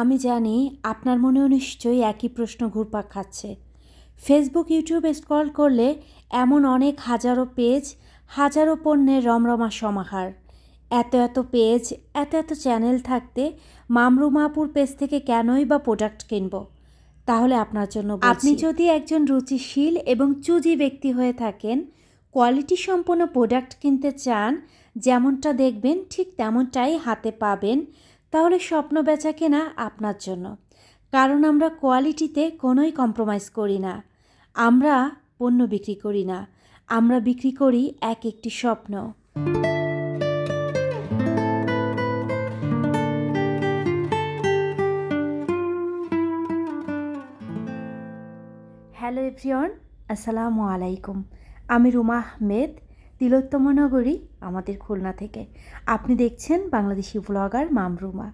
আমি জানি আপনার মনেও নিশ্চয়ই একই প্রশ্ন ঘুরপাক খাচ্ছে। ফেসবুক ইউটিউবে স্ক্রল করলে এমন অনেক হাজারো পেজ হাজারো পণ্যের রমরমা সমাহার। এত এত পেজ এত এত চ্যানেল থাকতে মামরুমাপুর পেজ থেকে কেনই বা প্রোডাক্ট কিনব? তাহলে আপনার জন্য আপনি যদি একজন রুচিশীল এবং চুজি ব্যক্তি হয়ে থাকেন কোয়ালিটি সম্পন্ন প্রোডাক্ট কিনতে চান, যেমনটা দেখবেন ঠিক তেমনটাই হাতে পাবেন তাহলে স্বপ্ন বেচা কেনা আপনার জন্য। কারণ আমরা কোয়ালিটিতে কোনোই কম্প্রোমাইজ করি না। আমরা পণ্য বিক্রি করি না। আমরা বিক্রি করি এক একটি স্বপ্ন। হ্যালো এভরিওয়ান, আসসালামু আলাইকুম। আমি রুমা আহমেদ তিলোত্তম নগরী আমাদের খুলনা থেকে। আপনি দেখছেন বাংলাদেশি ব্লগার মামরুমা।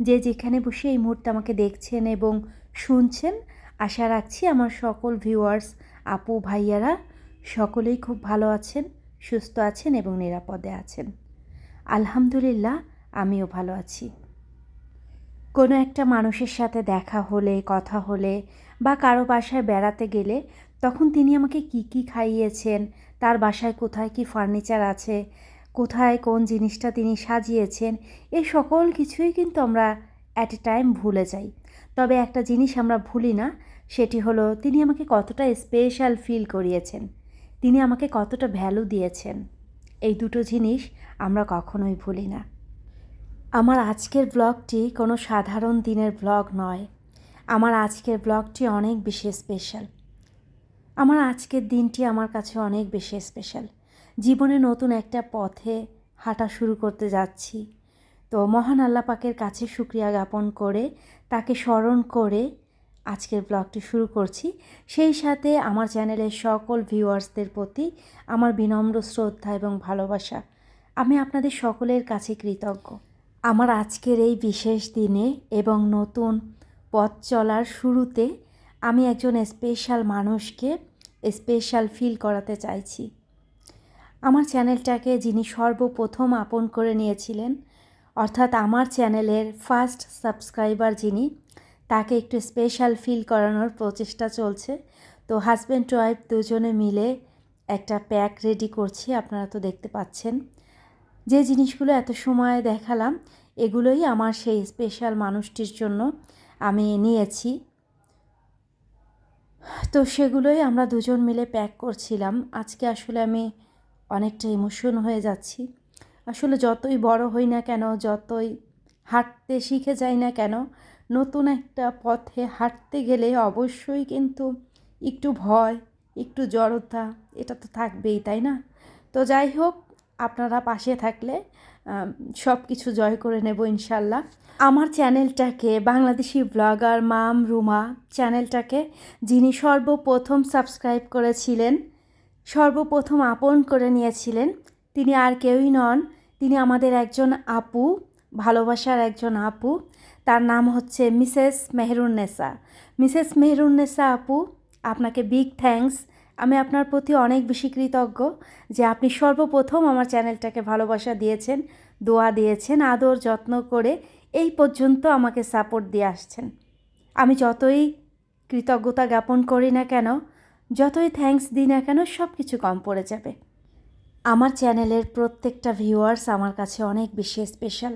যে যেখানে বসে এই মুহূর্তে আমাকে দেখছেন এবং শুনছেন, আশা রাখছি আমার সকল ভিউয়ার্স আপু, ভাইয়ারা সকলেই খুব ভালো আছেন, সুস্থ আছেন এবং নিরাপদে আছেন। আলহামদুলিল্লাহ, আমিও ভালো আছি। কোনো একটা মানুষের সাথে দেখা হলে, কথা হলে বা কারও বাসায় বেড়াতে গেলে তখন তিনি আমাকে কি কি খাইয়েছেন? তার বাসায় কোথায় কি ফার্নিচার আছে? কোথায় কোন জিনিসটা তিনি সাজিয়েছেন? এই সকল কিছুই কিন্তু আমরা অ্যাট এ টাইম ভুলে যাই। তবে একটা জিনিস আমরা ভুলি না, সেটি হলো তিনি আমাকে কতটা স্পেশাল ফিল করিয়েছেন। তিনি আমাকে কতটা ভ্যালু দিয়েছেন। এই দুটো জিনিস আমরা কখনোই ভুলি না। আমার আজকের ব্লগটি কোনো সাধারণ দিনের ব্লগ নয়। আমার আজকের ব্লগটি অনেক বেশি স্পেশাল আমার আজকের দিনটি আমার কাছে অনেক বেশি স্পেশাল জীবনে নতুন একটা পথে হাঁটা শুরু করতে যাচ্ছি। তো মহান আল্লাহ পাকের কাছে সুক্রিয়া জ্ঞাপন করে, তাকে স্মরণ করে আজকের ব্লগটি শুরু করছি। সেই সাথে আমার চ্যানেলের সকল ভিউয়ার্সদের প্রতি আমার বিনম্র শ্রদ্ধা এবং ভালোবাসা। আমি আপনাদের সকলের কাছে কৃতজ্ঞ। আমার আজকের এই বিশেষ দিনে এবং নতুন পথ চলার শুরুতে আমি একজন স্পেশাল মানুষকে স্পেশাল ফিল করাতে চাইছি। আমার চ্যানেলটাকে যিনি সর্বপ্রথম আপন করে নিয়েছিলেন, অর্থাৎ আমার চ্যানেলের ফার্স্ট সাবস্ক্রাইবার যিনি, তাকে একটু স্পেশাল ফিল করানোর প্রচেষ্টা চলছে। তো হাজব্যান্ড ওয়াইফ দুজনে মিলে একটা প্যাক রেডি করছি, আপনারা তো দেখতে পাচ্ছেন। যে জিনিসগুলো এত সময় দেখালাম, এগুলোই আমার সেই স্পেশাল মানুষটির জন্য আমি নিয়েছি। তো সেগুলোই আমরা দুজন মিলে প্যাক করছিলাম। আজকে আসলে আমি অনেকটা ইমোশন হয়ে যাচ্ছি। আসলে যতই বড় হই না কেন, যতই হাঁটতে শিখে যাই না কেন, নতুন একটা পথে হাঁটতে গেলে অবশ্যই কিন্তু একটু ভয়, একটু জড়তা, এটা তো থাকবেই, তাই না? তো যাই হোক, আপনারা পাশে থাকলে সব কিছু জয় করে নেব ইনশাল্লাহ আমার চ্যানেলটাকে বাংলাদেশি ব্লগার মাম রুমা চ্যানেলটাকে, যিনি সর্বপ্রথম সাবস্ক্রাইব করেছিলেন, সর্বপ্রথম আপন করে নিয়েছিলেন, তিনি আর কেউই নন, তিনি আমাদের একজন আপু, ভালোবাসার একজন আপু। তার নাম হচ্ছে মিসেস মেহরুন্নেসা মিসেস মেহরুন্নেসা আপু, আপনাকে বিগ থ্যাঙ্কস আমি আপনার প্রতি অনেক বেশি কৃতজ্ঞ যে আপনি সর্বপ্রথম আমার চ্যানেলটাকে ভালোবাসা দিয়েছেন, দোয়া দিয়েছেন, আদর যত্ন করে এই পর্যন্ত আমাকে সাপোর্ট দিয়ে আসছেন। আমি যতই কৃতজ্ঞতা জ্ঞাপন করি না কেন, যতই থ্যাঙ্কস দিই না কেন সব কিছু কম পড়ে যাবে। আমার চ্যানেলের প্রত্যেকটা ভিউয়ার্স আমার কাছে অনেক বেশি স্পেশাল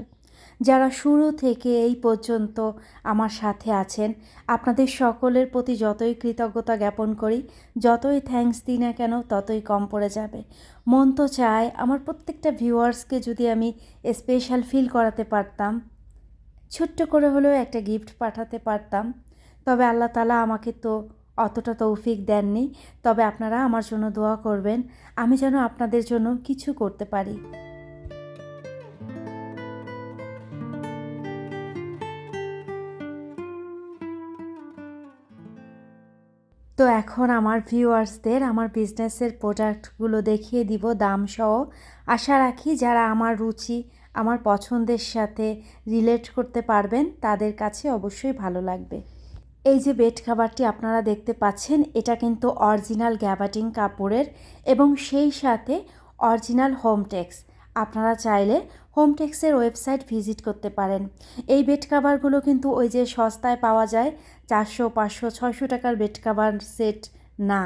যারা শুরু থেকে এই পর্যন্ত আমার সাথে আছেন, আপনাদের সকলের প্রতি যতই কৃতজ্ঞতা জ্ঞাপন করি, যতই থ্যাঙ্কস দিই না কেন, ততই কম পড়ে যাবে। মন তো চায় আমার প্রত্যেকটা ভিউয়ার্সকে যদি আমি স্পেশাল ফিল করাতে পারতাম, ছোট্ট করে হলেও একটা গিফট পাঠাতে পারতাম, তবে আল্লাহ তালা আমাকে তো অতটা তৌফিক দেননি। তবে আপনারা আমার জন্য দোয়া করবেন, আমি যেন আপনাদের জন্য কিছু করতে পারি। তো এখন আমার ভিউয়ার্সদের আমার বিজনেসের প্রোডাক্টগুলো দেখিয়ে দিব দাম সহ আশা রাখি যারা আমার রুচি, আমার পছন্দের সাথে রিলেট করতে পারবেন, তাদের কাছে অবশ্যই ভালো লাগবে। এই যে বেড খাবারটি আপনারা দেখতে পাচ্ছেন, এটা কিন্তু অরিজিনাল গ্যাবাটিং কাপড়ের এবং সেই সাথে অরিজিনাল হোমটেক্স আপনারা চাইলে হোমটেক্সের ওয়েবসাইট ভিজিট করতে পারেন। এই বেড কাভারগুলো কিন্তু ওই যে সস্তায় পাওয়া যায়, চারশো, পাঁচশো, ছয়শো টাকার বেড কাভার সেট না।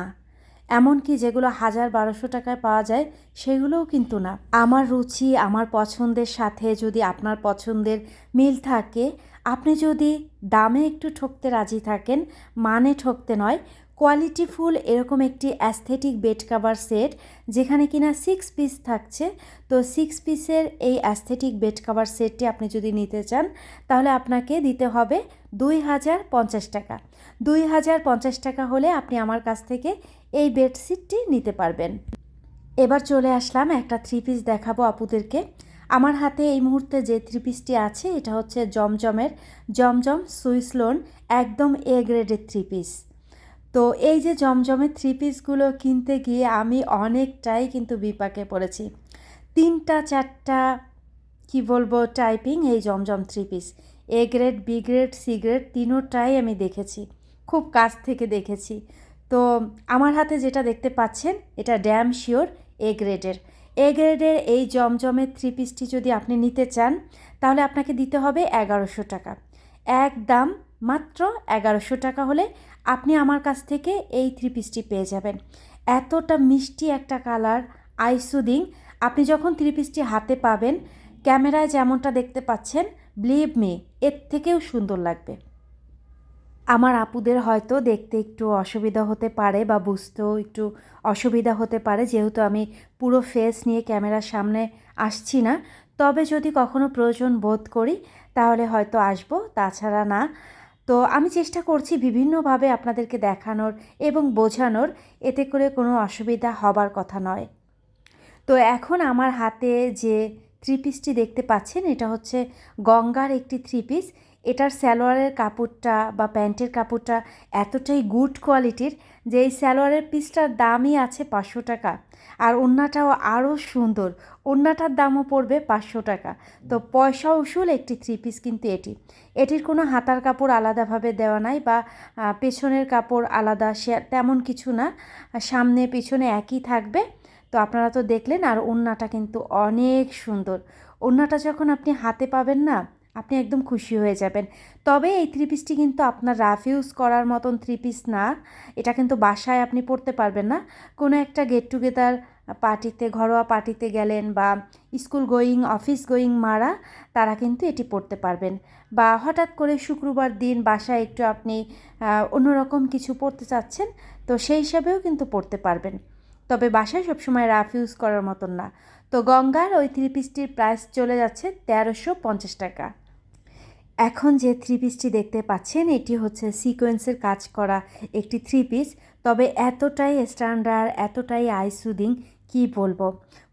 এমনকি যেগুলো হাজার বারোশো টাকায় পাওয়া যায়, সেগুলোও কিন্তু না। আমার রুচি, আমার পছন্দের সাথে যদি আপনার পছন্দের মিল থাকে, আপনি যদি দামে একটু ঠকতে রাজি থাকেন মানে ঠকতে নয় কোয়ালিটিফুল এরকম একটি অ্যাস্থেটিক বেড কাভার সেট যেখানে কিনা সিক্স পিস থাকছে। তো সিক্স পিসের এই অ্যাস্থেটিক বেড কাভার সেটটি আপনি যদি নিতে চান, তাহলে আপনাকে দিতে হবে দুই হাজার পঞ্চাশ টাকা। দুই হাজার পঞ্চাশ টাকা হলে আপনি আমার কাছ থেকে এই বেডশিটটি নিতে পারবেন। এবার চলে আসলাম, একটা থ্রি পিস দেখাবো আপুদেরকে। আমার হাতে এই মুহূর্তে যে থ্রি পিসটি আছে, এটা হচ্ছে জমজমের জমজম সুইস লোন, একদম এ গ্রেডের থ্রি পিস তো এই যে জমজমে থ্রি পিসগুলো কিনতে গিয়ে আমি অনেকটাই কিন্তু বিপাকে পড়েছি। তিনটা, চারটা, কি বলব টাইপিং এই Zamzam three piece A grade B grade C grade তিনোটাই আমি দেখেছি। খুব কাছ থেকে দেখেছি। তো আমার হাতে যেটা দেখতে পাচ্ছেন, এটা ড্যাম শিওর এ গ্রেডের এ গ্রেডের এই জমজমের থ্রি পিসটি যদি আপনি নিতে চান, তাহলে আপনাকে দিতে হবে এগারোশো টাকা। এক দাম মাত্র এগারোশো টাকা হলে আপনি আমার কাছ থেকে এই থ্রি পিসটি পেয়ে যাবেন। এতটা মিষ্টি একটা কালার আইসুদিং আপনি যখন থ্রি পিসটি হাতে পাবেন, ক্যামেরায় যেমনটা দেখতে পাচ্ছেন ব্লিভ মি এর থেকেও সুন্দর লাগবে। আমার আপুদের হয়তো দেখতে একটু অসুবিধা হতে পারে বা বুঝতেও একটু অসুবিধা হতে পারে, যেহেতু আমি পুরো ফেস নিয়ে ক্যামেরার সামনে আসছি না। তবে যদি কখনো প্রয়োজন বোধ করি, তাহলে হয়তো আসব। তাছাড়া না তো আমি চেষ্টা করছি বিভিন্নভাবে আপনাদেরকে দেখানোর এবং বোঝানোর। এতে করে কোনো অসুবিধা হবার কথা নয়। তো এখন আমার হাতে যে থ্রি পিসটি দেখতে পাচ্ছেন, এটা হচ্ছে গঙ্গার একটি থ্রি পিস এটার স্যালোয়ারের কাপড়টা বা প্যান্টের কাপড়টা এতটাই গুড কোয়ালিটির যে এই স্যালোয়ারের পিসটার দামই আছে পাঁচশো টাকা আর ওড়নাটাও আরও সুন্দর। ওড়নাটার দামও পড়বে পাঁচশো টাকা। তো পয়সা উসুল একটি থ্রি পিস কিন্তু এটি। এটির কোনো হাতার কাপড় আলাদাভাবে দেওয়া নাই বা পেছনের কাপড় আলাদা সে তেমন কিছু না। সামনে পিছনে একই থাকবে। তো আপনারা তো দেখলেন আর ওড়নাটা কিন্তু অনেক সুন্দর। ওড়নাটা যখন আপনি হাতে পাবেন না আপনি একদম খুশি হয়ে যাবেন। তবে এই থ্রি পিসটি কিন্তু আপনার রাফ ইউজ করার মতন থ্রি পিস না। এটা কিন্তু বাসায় আপনি পড়তে পারবেন না। কোনো একটা গেট টুগেদার পার্টিতে ঘরোয়া পার্টিতে গেলেন বা স্কুল গোয়িং অফিস গোয়িং মারা, তারা কিন্তু এটি পড়তে পারবেন। বা হঠাৎ করে শুক্রবার দিন বাসায় একটু আপনি অন্যরকম কিছু পড়তে চাচ্ছেন, তো সেই হিসাবেও কিন্তু পড়তে পারবেন। তবে বাসায় সবসময় রাফ ইউজ করার মতন না। তো গঙ্গার ওই থ্রি পিসটির প্রাইস চলে যাচ্ছে তেরোশো পঞ্চাশ টাকা। এখন যে থ্রি পিসটি দেখতে পাচ্ছেন, এটি হচ্ছে সিকোয়েন্সের কাজ করা একটি থ্রি পিস তবে এতটাই স্ট্যান্ডার্ড এতটাই আইসুদিং কি বলব?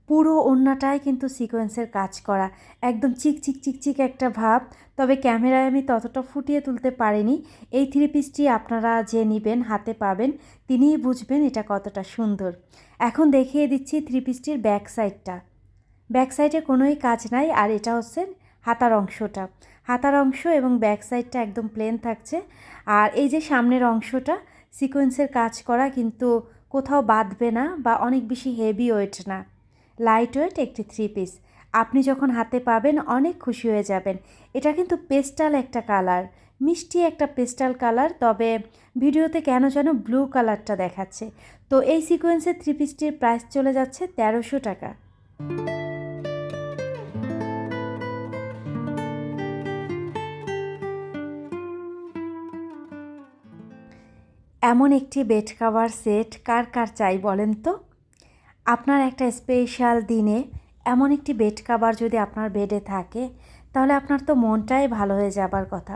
পুরো ওড়নাটাই কিন্তু সিকোয়েন্সের কাজ করা। একদম চিক চিক চিক চিক একটা ভাব, তবে ক্যামেরায় আমি ততটা ফুটিয়ে তুলতে পারিনি। এই থ্রি পিসটি আপনারা যে নেবেন, হাতে পাবেন, তিনিই বুঝবেন এটা কতটা সুন্দর। এখন দেখিয়ে দিচ্ছি থ্রি পিসটির ব্যাক সাইডটা ব্যাক সাইডে কোনোই কাজ নাই, আর এটা হচ্ছে হাতার অংশটা। হাতার অংশ এবং ব্যাক সাইডটা একদম প্লেন থাকছে। আর এই যে সামনের অংশটা সিকোয়েন্সের কাজ করা কিন্তু কোথাও বাঁধবে না বা অনেক বেশি হেভি ওয়েট না। লাইট ওয়েট একটি থ্রি পিস আপনি যখন হাতে পাবেন, অনেক খুশি হয়ে যাবেন। এটা কিন্তু পেস্টাল একটা কালার মিষ্টি একটা পেস্টাল কালার তবে ভিডিওতে কেন যেন ব্লু কালারটা দেখাচ্ছে। তো এই সিকোয়েন্সের থ্রি পিসটির প্রাইস চলে যাচ্ছে তেরোশো টাকা। এমন একটি বেড কাভার সেট কার কার চাই বলেন তো? আপনার একটা স্পেশাল দিনে এমন একটি বেড কাভার যদি আপনার বেডে থাকে, তাহলে আপনার তো মনটাই ভালো হয়ে যাবার কথা।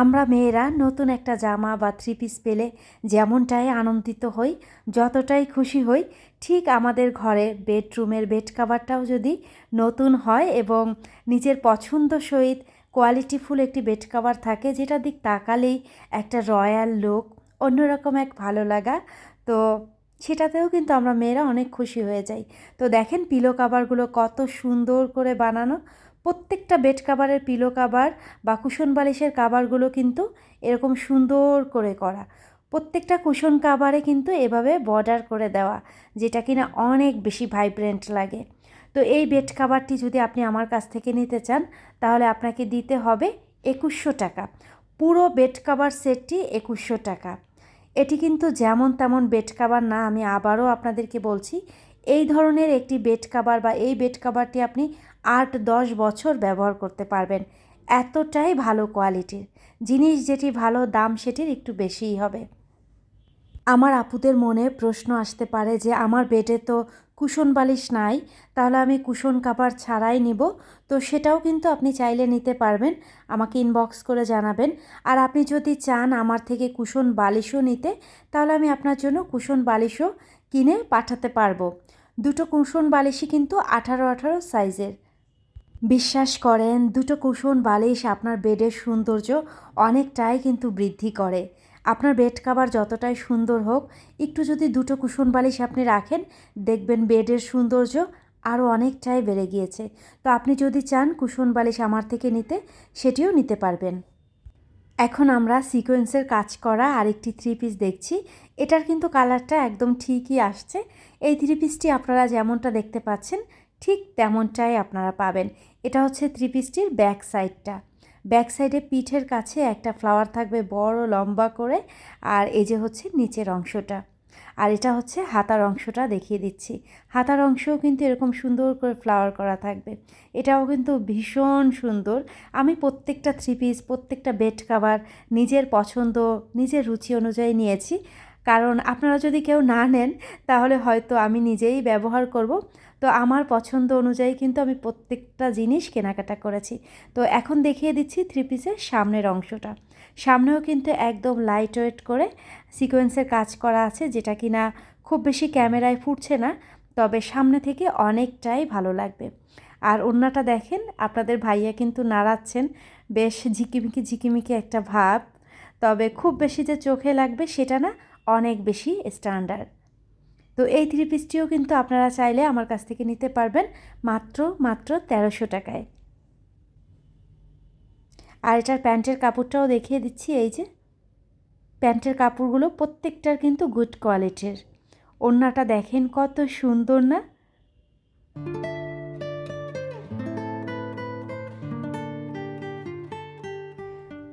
আমরা মেয়েরা নতুন একটা জামা বা থ্রি পিস পেলে যেমনটাই আনন্দিত হই, যতটাই খুশি হই, ঠিক আমাদের ঘরে বেডরুমের বেড কাভারটাও যদি নতুন হয় এবং নিজের পছন্দ সহিত কোয়ালিটিফুল একটি বেড কাভার থাকে, যেটা দিক তাকালেই একটা রয়্যাল লুক অন্যরকম এক ভালো লাগা। তো সেটাতেও কিন্তু আমরা মেয়েরা অনেক খুশি হয়ে যাই। তো দেখেন পিলো কাভারগুলো কত সুন্দর করে বানানো। প্রত্যেকটা বেড কাভারের পিলো কাভার বা কুশন বালিশের কাভারগুলো কিন্তু এরকম সুন্দর করে করা। প্রত্যেকটা কুশন কাভারে কিন্তু এভাবে বর্ডার করে দেওয়া, যেটা কিনা অনেক বেশি ভাইব্রেন্ট লাগে। তো এই বেড কাভারটি যদি আপনি আমার কাছ থেকে নিতে চান, তাহলে আপনাকে দিতে হবে একুশশো টাকা। পুরো বেড কাভার সেটটি একুশশো টাকা। এটি কিন্তু যেমন তেমন বেড কাভার না, আমি আবারও আপনাদেরকে বলছি, এই ধরনের একটি বেড কাভার বা এই বেড কাভারটি আপনি আট দশ বছর ব্যবহার করতে পারবেন। এতটাই ভালো কোয়ালিটির। জিনিস যেটি ভালো, দাম সেটির একটু বেশিই হবে। আমার আপুদের মনে প্রশ্ন আসতে পারে যে, আমার বেডে তো কুশন বালিশ নাই, তাহলে আমি কুশন কাভার ছাড়াই নিব। তো সেটাও কিন্তু আপনি চাইলে নিতে পারবেন। আমাকে ইনবক্স করে জানাবেন। আর আপনি যদি চান আমার থেকে কুশন বালিশও নিতে, তাহলে আমি আপনার জন্য কুশন বালিশও কিনে পাঠাতে পারব। দুটো কুশন বালিশই কিন্তু আঠারো আঠারো সাইজের। বিশ্বাস করেন, দুটো কুশন বালিশ আপনার বেডের সৌন্দর্য অনেকটাই কিন্তু বৃদ্ধি করে। আপনার বেড কাভার যতটাই সুন্দর হোক, একটু যদি দুটো কুশন বালিশ আপনি রাখেন, দেখবেন বেডের সৌন্দর্য আরও অনেকটাই বেড়ে গিয়েছে। তো আপনি যদি চান কুশন বালিশ আমার থেকে নিতে, সেটিও নিতে পারবেন। এখন আমরা সিকোয়েন্সের কাজ করা আরেকটি থ্রি পিস দেখছি। এটার কিন্তু কালারটা একদম ঠিকই আসছে। এই থ্রি পিসটি আপনারা যেমনটা দেখতে পাচ্ছেন, ঠিক তেমনটাই আপনারা পাবেন। এটা হচ্ছে থ্রি পিসটির ব্যাক সাইডটা ব্যাক সাইডে পিঠের কাছে একটা ফ্লাওয়ার থাকবে বড় লম্বা করে, আর এই যে হচ্ছে নিচের অংশটা। আর এটা হচ্ছে হাতার অংশটা দেখিয়ে দিচ্ছি। হাতার অংশও কিন্তু এরকম সুন্দর করে ফ্লাওয়ার করা থাকবে। এটাও কিন্তু ভীষণ সুন্দর। আমি প্রত্যেকটা থ্রি পিস, প্রত্যেকটা বেড কাভার নিজের পছন্দ, নিজের রুচি অনুযায়ী নিয়েছি। কারণ আপনারা যদি কেউ না নেন, তাহলে হয়তো আমি নিজেই ব্যবহার করব। তো আমার পছন্দ অনুযায়ী কিন্তু আমি প্রত্যেকটা জিনিস কেনাকাটা করেছি। তো এখন দেখিয়ে দিচ্ছি থ্রি পিসের সামনের অংশটা। সামনেও কিন্তু একদম লাইট ওয়েট করে সিকোয়েন্সের কাজ করা আছে, যেটা কি না খুব বেশি ক্যামেরায় ফুটছে না, তবে সামনে থেকে অনেকটাই ভালো লাগবে। আর ওড়নাটা দেখেন, আপনাদের ভাইয়া কিন্তু নাড়াচ্ছেন, বেশ ঝিকিমিকি ঝিকিমিকি একটা ভাব। তবে খুব বেশি যে চোখে লাগবে সেটা না অনেক বেশি স্ট্যান্ডার্ড তো এই থ্রি পিসটিও কিন্তু আপনারা চাইলে আমার কাছ থেকে নিতে পারবেন মাত্র মাত্র তেরোশো টাকায়। আর এটার প্যান্টের কাপড়টাও দেখিয়ে দিচ্ছি, এই যে। প্যান্টের কাপড়গুলো প্রত্যেকটার কিন্তু গুড কোয়ালিটির ওড়নাটা দেখেন কত সুন্দর না?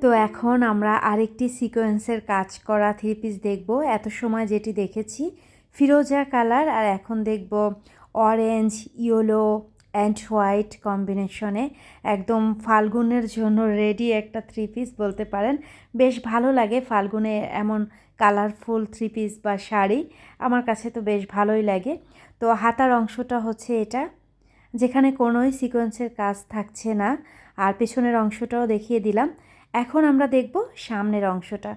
তো এখন আমরা আরেকটি সিকোয়েন্সের কাজ করা থ্রি পিস দেখব। এত সময় যেটি দেখেছি, ফিরোজা কালার আর এখন দেখব অরেঞ্জ ইয়েলো অ্যান্ড হোয়াইট কম্বিনেশনে একদম ফাল্গুনের জন্য রেডি একটা থ্রি পিস বলতে পারেন। বেশ ভালো লাগে ফাল্গুনে এমন কালারফুল থ্রি পিস বা শাড়ি। আমার কাছে তো বেশ ভালোই লাগে। তো হাতার অংশটা হচ্ছে এটা, যেখানে কোনোই সিকোয়েন্সের কাজ থাকছে না। আর পেছনের অংশটাও দেখিয়ে দিলাম। এখন আমরা দেখব সামনের অংশটা।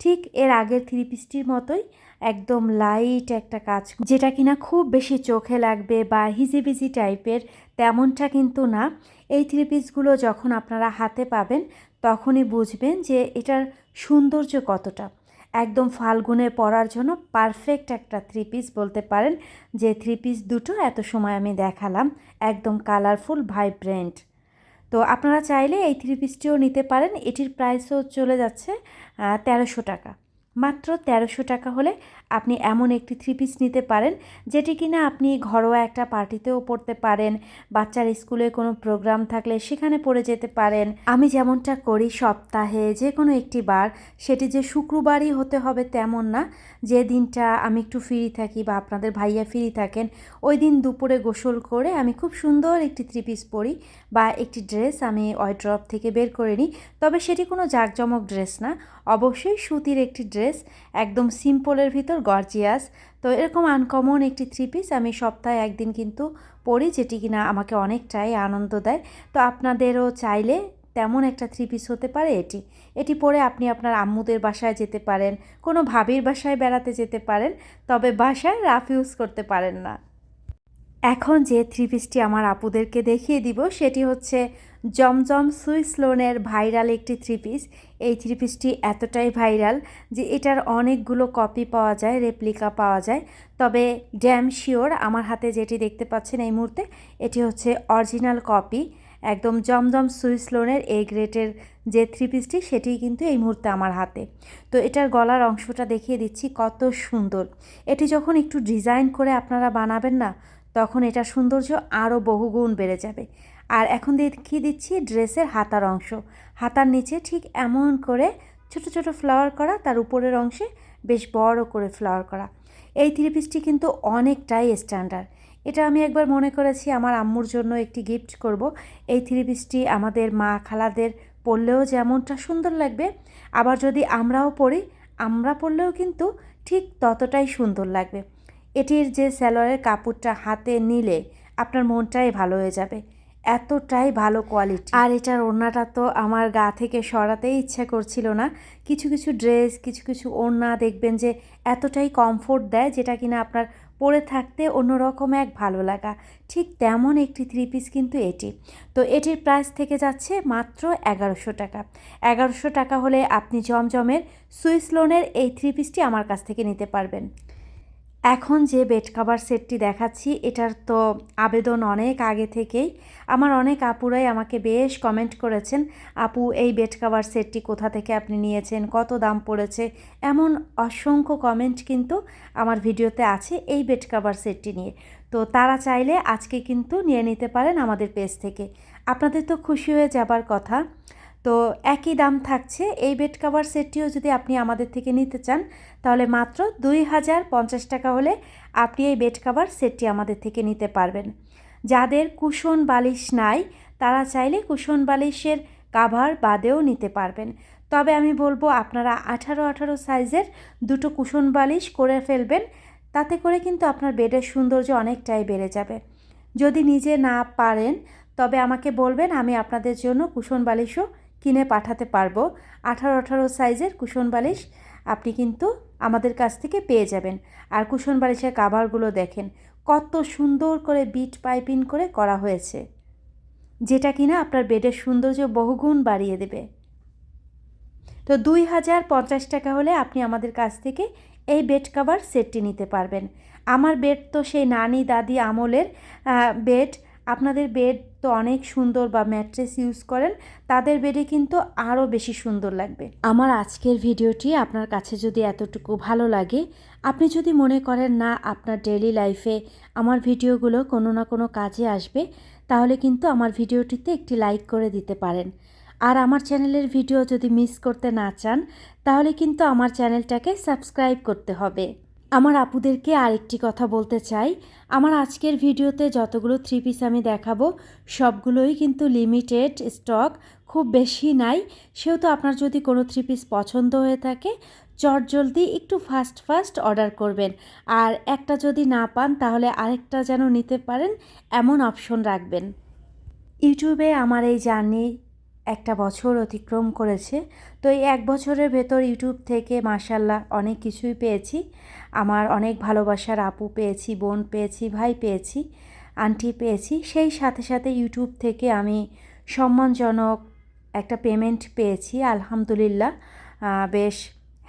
ঠিক এর আগের থ্রি পিসটির মতোই একদম লাইট একটা কাজ যেটা কিনা খুব বেশি চোখে লাগবে বা হিজিবিজি টাইপের তেমনটা কিন্তু না। এই থ্রি পিসগুলো যখন আপনারা হাতে পাবেন, তখনই বুঝবেন যে এটার সৌন্দর্য কতটা। একদম ফাল্গুনে পরার জন্য পারফেক্ট একটা থ্রি পিস বলতে পারেন, যে থ্রি পিস দুটো এত সময় আমি দেখালাম। একদম কালারফুল ভাইব্রেন্ট তো আপনারা চাইলে এই থ্রি পিসটিও নিতে পারেন। এটির প্রাইসও চলে যাচ্ছে তেরোশো টাকা। মাত্র তেরোশো টাকা হলে আপনি এমন একটি থ্রি পিস নিতে পারেন, যেটি কিনা আপনি ঘরোয়া একটা পার্টিতেও পড়তে পারেন, বাচ্চার স্কুলে কোনো প্রোগ্রাম থাকলে সেখানে পড়ে যেতে পারেন। আমি যেমনটা করি সপ্তাহে যে কোনো একটি বার, সেটি যে শুক্রবারই হতে হবে তেমন না, যে দিনটা আমি একটু ফ্রি থাকি বা আপনাদের ভাইয়া ফ্রি থাকেন, ওই দিন দুপুরে গোসল করে আমি খুব সুন্দর একটি থ্রি পিস পরি বা একটি ড্রেস আমি ওয়াইড্রপ থেকে বের করে নিই, তবে সেটি কোনো জাঁকজমক ড্রেস না। অবশ্যই সুতির একটি ড্রেস একদম সিম্পলের ভিতর গর্জিয়াস তো এরকম আনকমন একটি থ্রি পিস আমি সপ্তাহে একদিন কিন্তু পরি যেটি কিনা আমাকে অনেকটাই আনন্দ দেয়। তো আপনাদেরও চাইলে তেমন একটা থ্রি পিস হতে পারে এটি। এটি পরে আপনি আপনার আম্মুদের বাসায় যেতে পারেন, কোনো ভাবির বাসায় বেড়াতে যেতে পারেন, তবে বাসায় রাফ ইউজ করতে পারেন না। এখন যে থ্রি পিসটি আমার আপুদেরকে দেখিয়ে দিব, সেটি হচ্ছে জমজম সুইস লোনের ভাইরাল একটি থ্রি পিস এই থ্রি পিসটি এতটাই ভাইরাল যে এটার অনেকগুলো কপি পাওয়া যায়, রেপ্লিকা পাওয়া যায়। তবে ড্যাম শিওর আমার হাতে যেটি দেখতে পাচ্ছেন এই মুহূর্তে, এটি হচ্ছে অরিজিনাল কপি। একদম জমজম সুইস লোনের এ গ্রেটের যে থ্রি পিসটি সেটি কিন্তু এই মুহূর্তে আমার হাতে। তো এটার গলার অংশটা দেখিয়ে দিচ্ছি, কত সুন্দর। এটি যখন একটু ডিজাইন করে আপনারা বানাবেন না, তখন এটা সৌন্দর্য আরও বহুগুণ বেড়ে যাবে। আর এখন দেখিয়ে দিচ্ছি? ড্রেসের হাতার অংশ। হাতার নিচে ঠিক এমন করে ছোট ছোট ফ্লাওয়ার করা, তার উপরের অংশে বেশ বড় করে ফ্লাওয়ার করা। এই থ্রি পিসটি কিন্তু অনেকটাই স্ট্যান্ডার্ড এটা আমি একবার মনে করেছি, আমার আম্মুর জন্য একটি গিফট করব। এই থ্রি পিসটি আমাদের মা খালাদের পরলেও যেমনটা সুন্দর লাগবে, আবার যদি আমরাও পরি, আমরা পরলেও কিন্তু ঠিক ততটাই সুন্দর লাগবে। এটির যে স্যালোয়ারের কাপড়টা হাতে নিলে আপনার মনটাই ভালো হয়ে যাবে। এতটাই ভালো কোয়ালিটি আর এটার ওড়নাটা তো আমার গা থেকে সরাতেই ইচ্ছা করছিল না। কিছু কিছু ড্রেস কিছু কিছু ওড়না দেখবেন যে এতটাই কমফোর্ট দেয় যেটা কিনা আপনার পরে থাকতে অন্যরকম এক ভালো লাগা। ঠিক তেমন একটি থ্রি পিস কিন্তু এটি। তো এটির প্রাইস থেকে যাচ্ছে মাত্র এগারোশো টাকা। এগারোশো টাকা হলে আপনি জমজমের সুইস লোনের এই থ্রি পিসটি আমার কাছ থেকে নিতে পারবেন। এখন যে বেড কাভার সেটটি দেখাচ্ছি, এটার তো আবেদন অনেক আগে থেকেই। আমার অনেক আপুরাই আমাকে বেশ কমেন্ট করেছেন, আপু, এই বেড কাভার সেটটি কোথা থেকে আপনি নিয়েছেন? কত দাম পড়েছে? এমন অসংখ্য কমেন্ট কিন্তু আমার ভিডিওতে আছে এই বেড কাভার সেটটি নিয়ে। তো তারা চাইলে আজকে কিন্তু নিয়ে নিতে পারেন আমাদের পেজ থেকে। আপনাদের তো খুশি হয়ে যাবার কথা। তো একই দাম থাকছে। এই বেড কাভার সেটটিও যদি আপনি আমাদের থেকে নিতে চান, তাহলে মাত্র দুই হাজার পঞ্চাশ টাকা হলে আপনি এই বেড কাভার সেটটি আমাদের থেকে নিতে পারবেন। যাদের কুশন বালিশ নাই, তারা চাইলে কুশন বালিশের কাভার বাদেও নিতে পারবেন। তবে আমি বলব, আপনারা আঠারো আঠারো সাইজের দুটো কুশন বালিশ করে ফেলবেন, তাতে করে কিন্তু আপনার বেডের সৌন্দর্য অনেকটাই বেড়ে যাবে। যদি নিজে না পারেন, তবে আমাকে বলবেন, আমি আপনাদের জন্য কুশন বালিশও কিনে পাঠাতে পারব। আঠারো আঠারো সাইজের কুশন বালিশ আপনি কিন্তু আমাদের কাছ থেকে পেয়ে যাবেন। আর কুশন বালিশের কাভারগুলো দেখেন, কত সুন্দর করে বিট পাইপিং করে করা হয়েছে। যেটা কিনা আপনার বেডের সৌন্দর্য বহুগুণ বাড়িয়ে দেবে। তো দুই হাজার পঞ্চাশ টাকা হলে আপনি আমাদের কাছ থেকে এই বেড কাভার সেটটি নিতে পারবেন। আমার বেড তো সেই নানি দাদি আমলের বেড আপনাদের বেড তো অনেক সুন্দর বা ম্যাট্রেস ইউজ করেন, তাদের বেডে কিন্তু আরও বেশি সুন্দর লাগবে। আমার আজকের ভিডিওটি আপনার কাছে যদি এতটুকু ভালো লাগে, আপনি যদি মনে করেন না আপনার ডেলি লাইফে আমার ভিডিওগুলো কোনো না কোনো কাজে আসবে, তাহলে কিন্তু আমার ভিডিওটিতে একটি লাইক করে দিতে পারেন। আর আমার চ্যানেলের ভিডিও যদি মিস করতে না চান, তাহলে কিন্তু আমার চ্যানেলটাকে সাবস্ক্রাইব করতে হবে। আমার আপুদেরকে আরেকটি কথা বলতে চাই। আমার আজকের ভিডিওতে যতগুলো থ্রি পিস আমি দেখাবো, সবগুলোই কিন্তু লিমিটেড স্টক খুব বেশি নাই। সেহেতু আপনার যদি কোনো থ্রি পিস পছন্দ হয়ে থাকে, চট জলদি একটু ফাস্ট ফাস্ট অর্ডার করবেন। আর একটা যদি না পান, তাহলে আরেকটা যেন নিতে পারেন, এমন অপশন রাখবেন। ইউটিউবে আমার এই জার্নি একটা বছর অতিক্রম করেছে। তো এই এক বছরের ভেতর ইউটিউব থেকে মাসাল্লাহ অনেক কিছুই পেয়েছি। আমার অনেক ভালোবাসার আপু পেয়েছি, বোন পেয়েছি, ভাই পেয়েছি, আন্টি পেয়েছি। সেই সাথে সাথে ইউটিউব থেকে আমি সম্মানজনক একটা পেমেন্ট পেয়েছি, আলহামদুলিল্লাহ। বেশ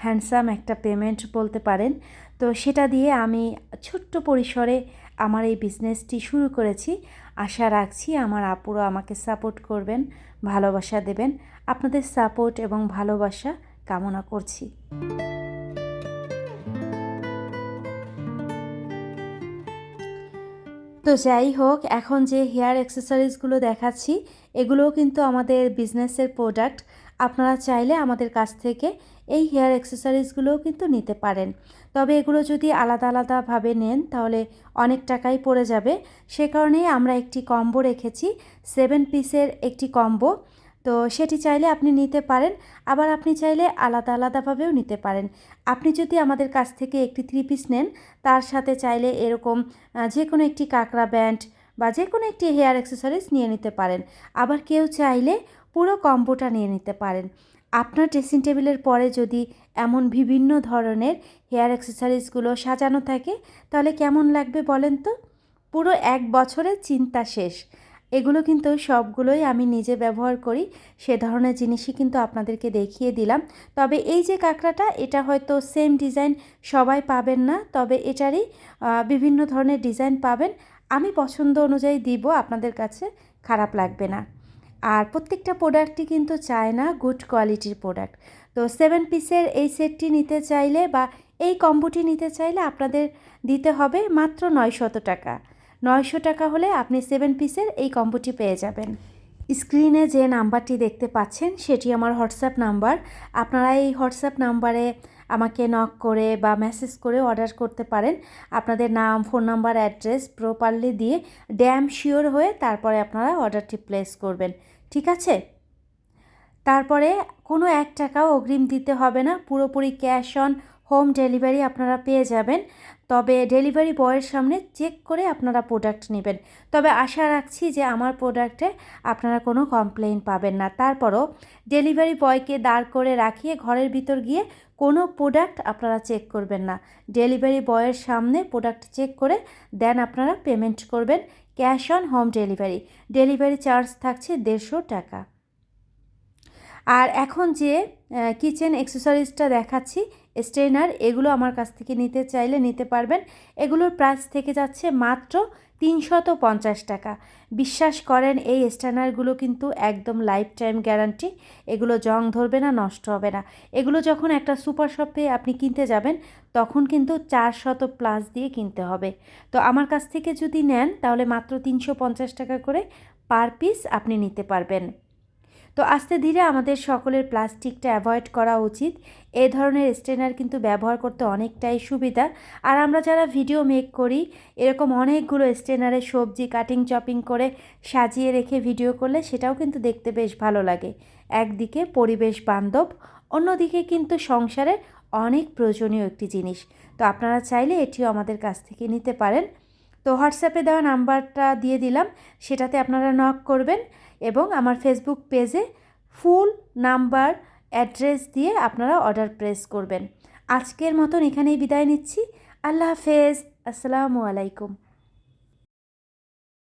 হ্যান্ডসাম একটা পেমেন্ট বলতে পারেন। তো সেটা দিয়ে আমি ছোট্ট পরিসরে আমার এই বিজনেসটি শুরু করেছি। আশা রাখছি আমার আপুরা আমাকে সাপোর্ট করবেন, ভালোবাসা দেবেন। আপনাদের সাপোর্ট এবং ভালোবাসা কামনা করছি। তো যাই হোক, এখন যে হেয়ার অ্যাক্সেসরিজগুলো দেখাচ্ছি, এগুলোও কিন্তু আমাদের বিজনেসের প্রোডাক্ট আপনারা চাইলে আমাদের কাছ থেকে এই হেয়ার অ্যাক্সেসরিজগুলোও কিন্তু নিতে পারেন। তবে এগুলো যদি আলাদা আলাদাভাবে নেন, তাহলে অনেক টাকাই পড়ে যাবে। সে কারণেই আমরা একটি কম্বো রেখেছি সেভেন পিসের একটি কম্বো তো সেটি চাইলে আপনি নিতে পারেন, আবার আপনি চাইলে আলাদা আলাদাভাবেও নিতে পারেন। আপনি যদি আমাদের কাছ থেকে একটি থ্রি পিস নেন, তার সাথে চাইলে এরকম যে কোনো একটি কাঁকড়া ব্যান্ড বা যে কোনো একটি হেয়ার অ্যাক্সেসরিজ নিয়ে নিতে পারেন। আবার কেউ চাইলে পুরো কম্বোটা নিয়ে নিতে পারেন। আপনার ড্রেসিং টেবিলের পরে যদি এমন বিভিন্ন ধরনের হেয়ার অ্যাক্সেসরিজগুলো সাজানো থাকে, তাহলে কেমন লাগবে বলেন তো? পুরো এক বছরের চিন্তা শেষ। এগুলো কিন্তু সবগুলোই আমি নিজে ব্যবহার করি, সে ধরনের জিনিসই কিন্তু আপনাদেরকে দেখিয়ে দিলাম। তবে এই যে কাঁকড়াটা, এটা হয়তো সেম ডিজাইন সবাই পাবেন না, তবে এটারই বিভিন্ন ধরনের ডিজাইন পাবেন। আমি পছন্দ অনুযায়ী দিব, আপনাদের কাছে খারাপ লাগবে না। আর প্রত্যেকটা প্রোডাক্টই কিন্তু চায় না গুড কোয়ালিটির প্রোডাক্ট তো সেভেন পিসের এই সেটটি নিতে চাইলে বা এই কম্বোটি নিতে চাইলে আপনাদের দিতে হবে মাত্র নয়শত টাকা। নয়শো টাকা হলে আপনি সেভেন পিসের এই কম্বোটি পেয়ে যাবেন। স্ক্রিনে যে নাম্বারটি দেখতে পাচ্ছেন, সেটি আমার হোয়াটসঅ্যাপ নাম্বার। আপনারা এই হোয়াটসঅ্যাপ নাম্বারে আমাকে নক করে বা মেসেজ করে অর্ডার করতে পারেন। আপনাদের নাম ফোন নাম্বার অ্যাড্রেস প্রপারলি দিয়ে ড্যাম শিওর হয়ে তারপরে আপনারা অর্ডারটি প্লেস করবেন। ঠিক আছে? তারপরে কোনো এক টাকাও অগ্রিম দিতে হবে না। পুরোপুরি ক্যাশ অন হোম ডেলিভারি আপনারা পেয়ে যাবেন। তবে ডেলিভারি বয়ের সামনে চেক করে আপনারা প্রোডাক্ট নেবেন। তবে আশা রাখছি যে আমার প্রোডাক্টে আপনারা কোনো কমপ্লেন পাবেন না। তারপরও ডেলিভারি বয়কে দাঁড় করে রাখিয়ে ঘরের ভিতর গিয়ে কোনো প্রোডাক্ট আপনারা চেক করবেন না। ডেলিভারি বয়ের সামনে প্রোডাক্ট চেক করে দেন আপনারা পেমেন্ট করবেন cash on home delivery. Delivery charge থাকছে দেড়শো টাকা। আর এখন যে কিচেন অ্যাক্সেসরিজটা দেখাচ্ছি স্ট্রেনার, এগুলো আমার কাছ থেকে নিতে চাইলে নিতে পারবেন। এগুলোর প্রাইস থেকে যাচ্ছে মাত্র তিনশত পঞ্চাশ টাকা। বিশ্বাস করেন, এই স্ট্যানারগুলো কিন্তু একদম লাইফ টাইম গ্যারান্টি এগুলো জং ধরবে না, নষ্ট হবে না। এগুলো যখন একটা সুপার শপে আপনি কিনতে যাবেন, তখন কিন্তু চারশত প্লাস দিয়ে কিনতে হবে। তো আমার কাছ থেকে যদি নেন, তাহলে মাত্র তিনশো পঞ্চাশ টাকা করে পার পিস আপনি নিতে পারবেন। তো আস্তে ধীরে আমাদের সকলের প্লাস্টিকটা অ্যাভয়েড করা উচিত। এ ধরনের স্ট্রেনার কিন্তু ব্যবহার করতে অনেকটাই সুবিধা। আর আমরা যারা ভিডিও মেক করি, এরকম অনেকগুলো স্ট্রেনারে সবজি কাটিং চপিং করে সাজিয়ে রেখে ভিডিও করলে সেটাও কিন্তু দেখতে বেশ ভালো লাগে। একদিকে পরিবেশ বান্ধব, অন্যদিকে কিন্তু সংসারের অনেক প্রয়োজনীয় একটি জিনিস। তো আপনারা চাইলে এটিও আমাদের কাছ থেকে নিতে পারেন। তো হোয়াটসঅ্যাপে দেওয়া নাম্বারটা দিয়ে দিলাম, সেটাতে আপনারা নক করবেন। এবং আমার ফেসবুক পেজে ফুল নাম্বার অ্যাড্রেস দিয়ে আপনারা অর্ডার প্রেস করবেন। আজকের মতন এখানেই বিদায় নিচ্ছি। আল্লাহ হাফেজ। আসসালামু আলাইকুম।